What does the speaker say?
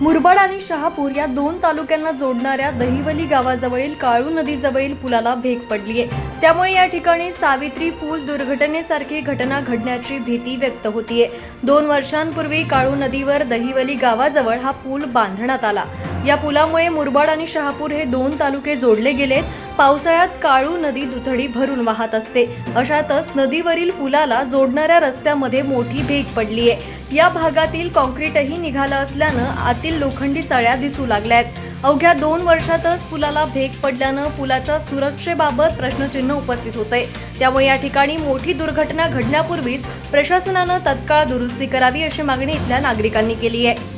मुरबाड आणि शहापूर या दोन तालुक्यांना जोडणाऱ्या दहिवली गावाजवळील काळू नदीजवळील पुलाला भेग पडली आहे. त्यामुळे या ठिकाणी सावित्री पूल दुर्घटनेसारखी घटना घडण्याची भीती व्यक्त होतीये. दोन वर्षांपूर्वी काळू नदीवर दहिवली गावाजवळ हा पूल बांधण्यात आला. या पुलामुळे मुरबाड आणि शहापूर हे दोन तालुके जोडले गेलेत. पावसाळ्यात काळू नदी दुथडी भरून वाहत असते. अशातच नदीवरील पुलाला जोडणाऱ्या रस्त्यामध्ये मोठी भेग पडली आहे. या भागातील कॉन्क्रीटही निघालं असल्यानं आतील लोखंडी सळ्या दिसू लागल्यात. अवघ्या दोन वर्षातच पुलाला भेग पडल्यानं पुलाच्या सुरक्षेबाबत प्रश्नचिन्ह उपस्थित होते त्यामुळे या ठिकाणी मोठी दुर्घटना घडण्यापूर्वीच प्रशासनानं तत्काळ दुरुस्ती करावी अशी मागणी इथल्या नागरिकांनी केली आहे.